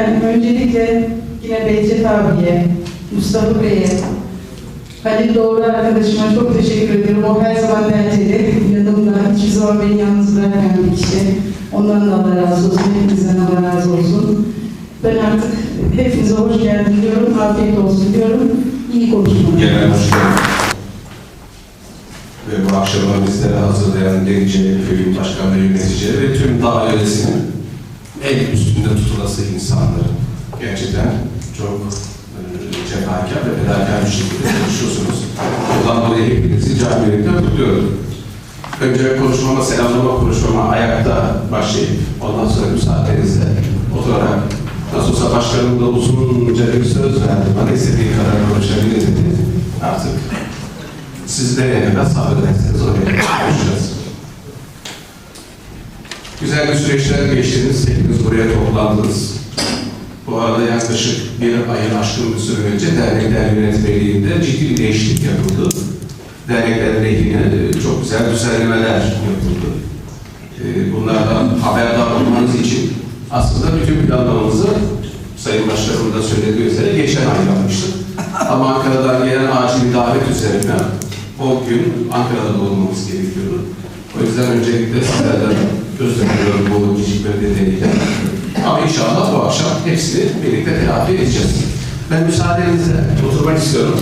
Ben öncelikle yine Behçet abiye, Mustafa Bey'e, Halil Doğru arkadaşıma çok teşekkür ederim. O her zaman bence yanımda, hiçbir zaman beni yalnız bırakmayan bir kişi. Ondan da Allah razı olsun, hepinizden Allah razı olsun. Ben artık hepinize hoş geldin diyorum, afiyet olsun diyorum. İyi konuşmalar. Genel Başkanım ve bu akşama bizlere hazırlayan Denice Köyü Başkan ve yöneticileri ve tüm dağ yöresinin el üstünde tutulası insanları. Gerçekten çok e, cefakar ve fedakar bir şekilde çalışıyorsunuz. Bundan dolayı hepinizi can yürekten kutluyorum. Önce konuşmama, selamlama konuşmama ayakta başlayıp ondan sonra müsaadenizle oturarak nasıl olsa başkanım da uzunca bir söz verdi. Bana istediği kadar konuşabilir dedi. Artık siz nereye kadar sabrederseniz oraya konuşacağız. Güzel bir süreçler geçtiniz. Hepiniz buraya toplandınız. Bu arada yaklaşık bir ayın aşkın bir süre önce dernekler yönetmeliğinde ciddi bir değişiklik yapıldı. Dernekler lehine e, çok güzel düzenlemeler yapıldı. E, Bunlardan haberdar olmanız için aslında bütün planlamamızı Sayın Başkanım da söylediği üzere geçen ay yapmıştık. Ama Ankara'dan gelen acil bir davet üzerine o gün Ankara'da olmamız gerekiyordu. O yüzden öncelikle sizlerden özür diliyorum bu gecikme nedeniyle. Ama inşallah bu akşam hepsini birlikte telafi edeceğiz. Ben müsaadenizle oturmak istiyorum.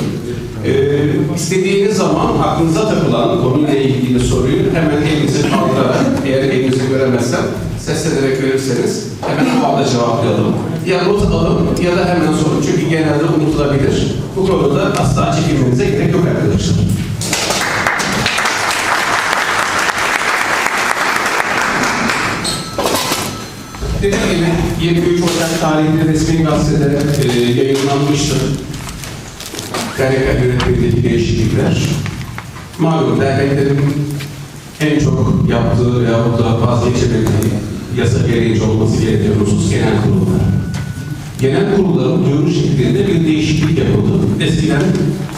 Ee, istediğiniz zaman aklınıza takılan konuyla ilgili soruyu hemen elinizi kaldırarak, eğer elinizi göremezsem seslenerek verirseniz hemen o anda cevaplayalım. Ya not alın ya da hemen sorun. Çünkü genelde unutulabilir. Bu konuda asla çekinmenize gerek yok arkadaşlar. Dediğim gibi 23 Ocak tarihinde resmi gazetede e, yayınlanmıştı. Dernek yönetimindeki değişiklikler. Malum derneklerin en çok yaptığı veyahut da vazgeçemediği yasa gereğince olması gereken husus genel kurullar. Genel kurulların duyuru şeklinde bir değişiklik yapıldı. Eskiden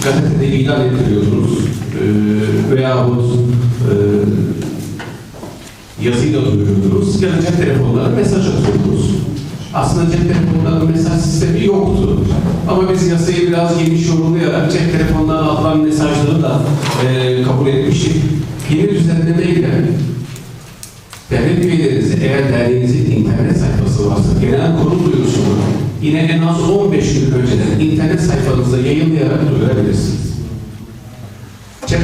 gazetede ilan ettiriyordunuz e, veyahut e, yazıyla duyuruyordunuz ya da cep telefonlarına mesaj atıyordunuz. Aslında cep telefonlarının mesaj sistemi yoktu. Ama biz yasayı biraz geniş yorumlayarak cep telefonlarına atılan mesajları da e, kabul etmiştik. Yeni düzenlemeyle devlet üyelerinizi eğer derneğinizin internet sayfası varsa genel kurul duyurusunu yine en az 15 gün önceden internet sayfanızda yayınlayarak duyurabilirsiniz.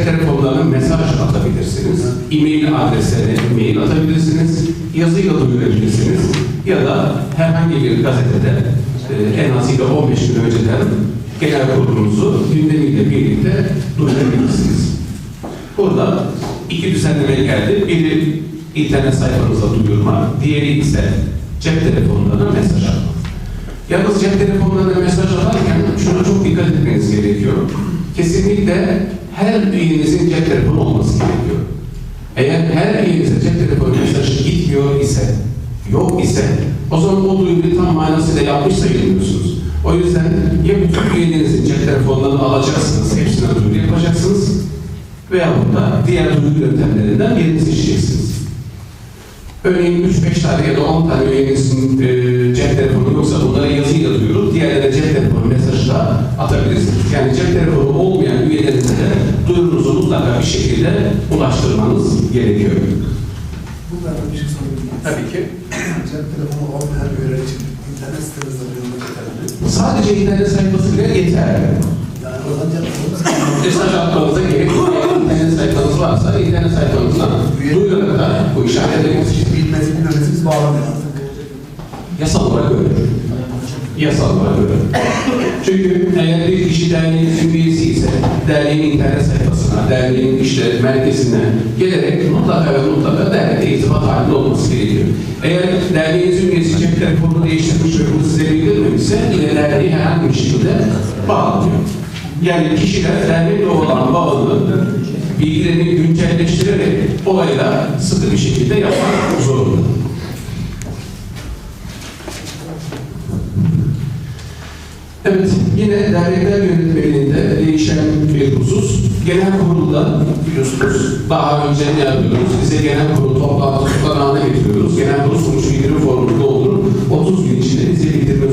Telefonlarına mesaj atabilirsiniz. E-mail adreslerine mail atabilirsiniz. Yazıyla duyurabilirsiniz. Ya da herhangi bir gazetede e, en az ile 15 gün önceden genel kurulunuzu gündemiyle birlikte duyurabilirsiniz. Burada iki düzenleme geldi. Biri internet sayfanıza duyurma, diğeri ise cep telefonlarına mesaj atma. Yalnız cep telefonlarına mesaj atarken şuna çok dikkat etmeniz gerekiyor. Kesinlikle her üyenizin cep telefonu olması gerekiyor. Eğer her üyenize cep telefonu mesajı gitmiyor ise, yok ise o zaman o duyuruyu tam manasıyla yapmış sayılmıyorsunuz. O yüzden ya bütün üyelerinizin cep telefonlarını alacaksınız, hepsine duyuru yapacaksınız veya da diğer duyuru yöntemlerinden birini seçeceksiniz. Örneğin 3-5 tane ya da 10 tane üyenizin e, mutlaka bir şekilde ulaştırmanız gerekiyor. Bunlardan bir şey sorabilir? Tabii ki. Cep telefonu olmayan üyeler için internet sitenizde duyurmak yeterli. Sadece internet sayfası bile yeterli. Yani oradan cep telefonu Mesaj atmanıza gerek yok. İnternet sayfanız varsa internet sayfanızdan duyurarak da bu işi halledebilirsiniz. bilmesi bilmemesi biz bağlamıyor. Yasal olarak öyle. Yasal olarak öyle. Çünkü eğer bir kişi derneğin üyesi ise derneğin internet sayfasına, derneğin işte merkezine gelerek mutlaka ve mutlaka dernekte irtibat halinde olması gerekiyor. Eğer derneğin üyesi cep telefonunu değiştirmiş ve bunu size bildirmemişse yine derneği herhangi bir şekilde bağlanıyor. Yani kişiler dernekle olan bağını bilgilerini güncelleştirerek olayla sıkı bir şekilde yapmak zorunda. Evet, yine dernekler yönetmeliğinde değişen bir husus. Genel kurulda biliyorsunuz daha önce ne yapıyoruz? Bize genel kurul toplantı tutanağına getiriyoruz. Genel kurul sonuç bildirim formunu doldurun. 30 gün içinde bize bildirmek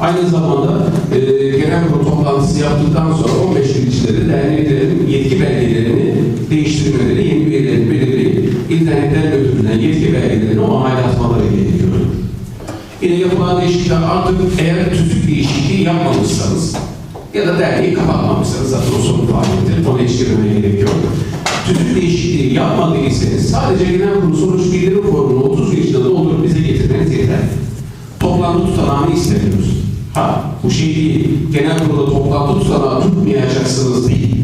Aynı zamanda e, genel kurul toplantısı yaptıktan sonra 15 gün içinde derneklerin yetki belgelerini değiştirmeleri, yeni üyelerin belirleyip internetten götürülen yetki belgelerini onaylatmaları gerekiyor. Yine yapılan değişiklikler artık eğer tüzük değişikliği yapmamışsanız ya da derneği kapatmamışsanız zaten o son faaliyettir. Ona hiç girmeye gerek yok. Tüzük değişikliği yapmadıysanız sadece genel kurulu sonuç bildirim formunu 30 gün içinde doldurup bize getirmeniz yeter. Toplantı tutanağını istemiyoruz. Ha, bu şey değil. Genel kurulda toplantı tutanağı tutmayacaksınız değil.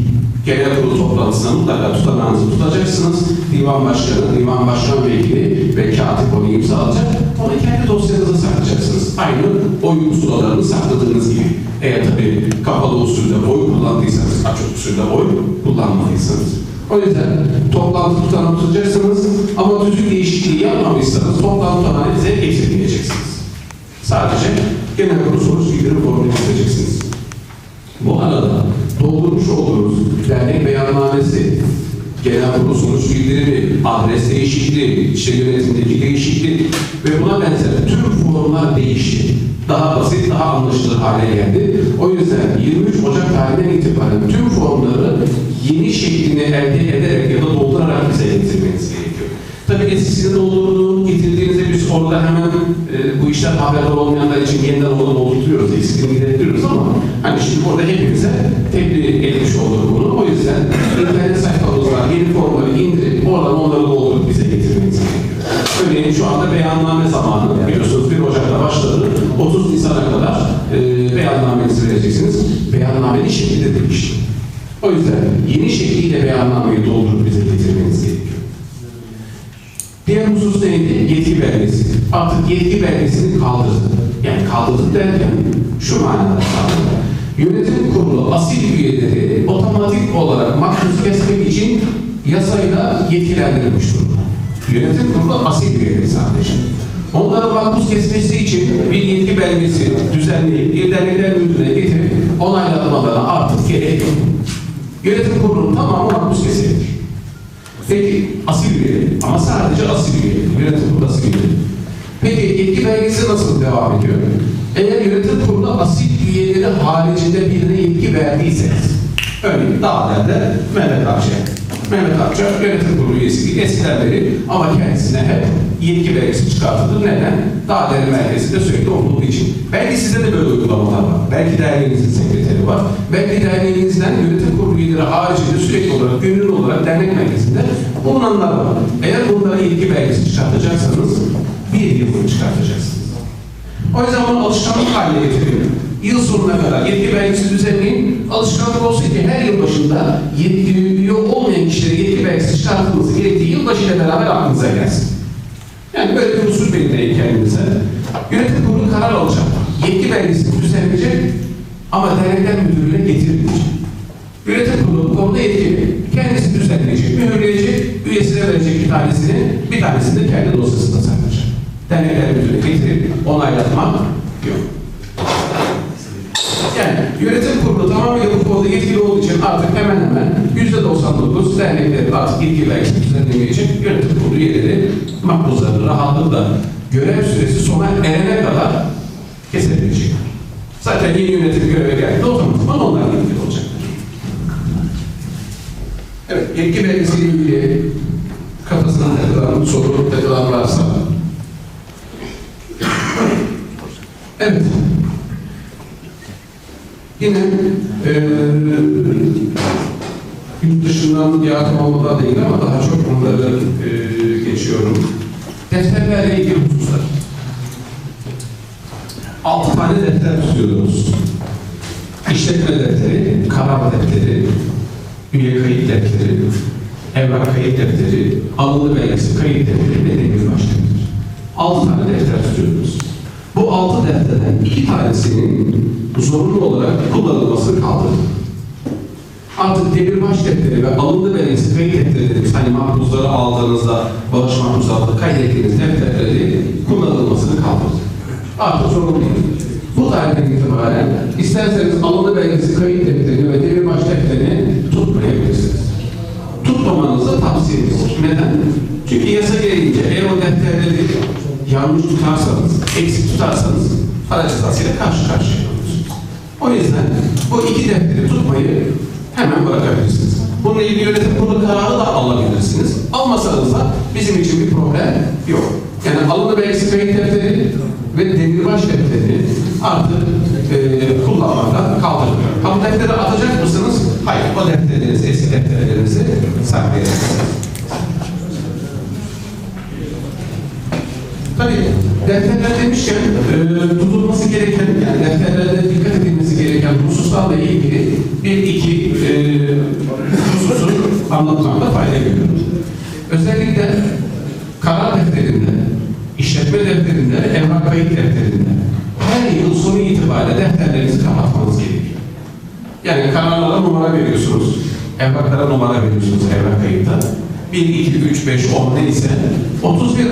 Genel kurulu toplantısında mutlaka tutanağınızı tutacaksınız. Divan başkanı, divan başkan vekili ve katip onu imzalayacak. Onu kendi dosyanıza saklayacaksınız. Aynı oy pusulalarını sakladığınız gibi. Kapalı usulde oy kullandıysanız, açık usulde oy kullanmadıysanız. O yüzden toplantı tutanağı tutacaksınız ama tüzük değişikliği yapmamışsanız toplantı tutanağını bize getirmeyeceksiniz. Sadece genel kurulu sonuç bildirim formunu getireceksiniz. Bu arada doldurmuş olduğunuz dernek beyannamesi, genel kurulu sonuç bildirimi, adres değişikliği, işte yönetimdeki değişiklik ve buna benzer tüm formlar değişti. Daha basit, daha anlaşılır hale geldi. O yüzden 23 Ocak tarihinden itibaren tüm formları yeni şeklini elde ederek ya da doldurarak bize getirmeniz gerekiyor. Tabii eskisini doldurduğunu getirdiğinizde biz orada hemen e, bu işler haberdar olmayanlar için yeniden onu doldurtuyoruz, eskisini gidettiriyoruz ama hani şimdi orada hepimize tebliğ etmiş olduk bunu. O yüzden internet sayfamızdan yeni formları indirip oradan onları doldurup bize getirmeniz gerekiyor. Örneğin şu anda beyanname zamanı biliyorsunuz 1 Ocak'ta başladı. 30 Nisan'a kadar e, beyannamenizi vereceksiniz. Beyannamenin şekli de değişti. O yüzden yeni şekliyle beyannameyi doldurup bize getirmeniz gerekiyor. Diğer husus neydi? Yetki belgesi. Artık yetki belgesini kaldırdı. Yani kaldırdı derken şu manada kaldırdı. Yönetim kurulu asil üyeleri otomatik olarak makbuz kesmek için yasayla yetkilendirilmiş durumda. Yönetim kurulu asil üyeleri sadece. Onların makbuz kesmesi için bir yetki belgesi düzenleyip bir dernekler müdürüne getirip onaylatmalarına artık gerek yok. Yönetim kurulunun tamamı makbuz kesilir. Peki asil üyeleri ama sadece asil üyeleri, yönetim kurulu asil üyeleri. Peki yetki belgesi nasıl devam ediyor? Eğer yönetim kurulu asil üyeleri haricinde birine yetki verdiyseniz, örneğin Dağlar'da Mehmet Akça. Mehmet Akça yönetim kurulu üyesi eskiden beri ama kendisine hep yetki belgesi çıkartılır. Neden? Dağları merkezinde sürekli olduğu için. Belki sizde de böyle uygulamalar var. Belki derneğinizin sekreteri var. Belki derneğinizden yönetim kurulu üyeleri haricinde sürekli olarak, gönüllü olarak dernek merkezinde bulunanlar var. Eğer bunlara yetki belgesi çıkartacaksanız bir yıl çıkartacaksınız. O yüzden bunu alışkanlık haline getirin. Yıl sonuna kadar yetki belgesi düzenleyin. Alışkanlık olsun ki her yıl başında yetki üye olmayan kişilere yetki belgesi çıkartılması gerektiği yılbaşıyla beraber aklınıza gelsin. Yani böyle bir usul belirleyin kendinize. Yönetim kurulu karar alacak. Yetki belgesi düzenleyecek ama dernekler müdürlüğüne getirilmeyecek. Yönetim kurulu bu konuda yetkili. Kendisi düzenleyecek, mühürleyecek, üyesine verecek bir tanesini, bir tanesini de kendi dosyasında saklayacak. Dernekler müdürlüğüne getirip onaylatmak yok. Yani yönetim kurulu tamamıyla bu konuda yetkili olduğu için artık hemen hemen yüzde 99 dernekleri artık yetki belgesi düzenlemeyecek yönetim kurulu üyeleri makbuzlarını rahatlıkla görev süresi sona erene kadar kesebilecek. Zaten yeni yönetim göreve geldi otomatikman onlar yetkili olacaktır. Evet, yetki belgesiyle ilgili kafasına takılan soru takılan varsa Evet. Yine eee yurt dışından yardım olmadan değil ama daha çok onları eee, geçiyorum. Defterlerle ilgili hususlar. Altı tane defter tutuyoruz. İşletme defteri, karar defteri, üye kayıt defteri, evrak kayıt defteri, alımlı belgesi kayıt defteri ve demir başlıktır. Altı tane defter tutuyoruz. Bu altı defterden iki tanesinin zorunlu olarak kullanılmasını kaldırdı. Artık demirbaş defteri ve alımlı belgesi kayıt defteri dediğimiz hani makbuzları aldığınızda, bağış makbuzlarında kaydettiğiniz defterleri kullanılmasını kaldırdı. Artık zorunlu değil. Bu tarihten itibaren isterseniz alımlı belgesi kayıt defterini ve demirbaş defterini tutmayabilirsiniz. Tutmamanızı tavsiye ediyoruz. Neden? Çünkü yasa gereğince eğer o defterleri yanlış tutarsanız, eksik tutarsanız para cezasıyla karşı karşıya. O yüzden bu iki defteri tutmayı hemen bırakabilirsiniz. Bununla ilgili yönetim kurulu kararı da alabilirsiniz. Almasanız da bizim için bir problem yok. Yani alını belgesi kayıt defteri ve demirbaş defteri artık e, kullanmaktan kaldırılıyor. Ha defteri atacak mısınız? Hayır. O defterlerinizi, eski defterlerinizi saklayabilirsiniz. Tabii defterler demişken e, tutulması gereken, yani defterlerde dikkat gereken hususlarla ilgili bir iki e, hususu anlatmakta fayda görüyorum. Özellikle karar defterinde, işletme defterinde, evrak kayıt defterinde her yıl sonu itibariyle defterlerinizi kapatmanız gerekiyor. Yani kararlara numara veriyorsunuz, evraklara numara veriyorsunuz evrak kayıtta. 1, 2, 3, 5, 10 neyse 31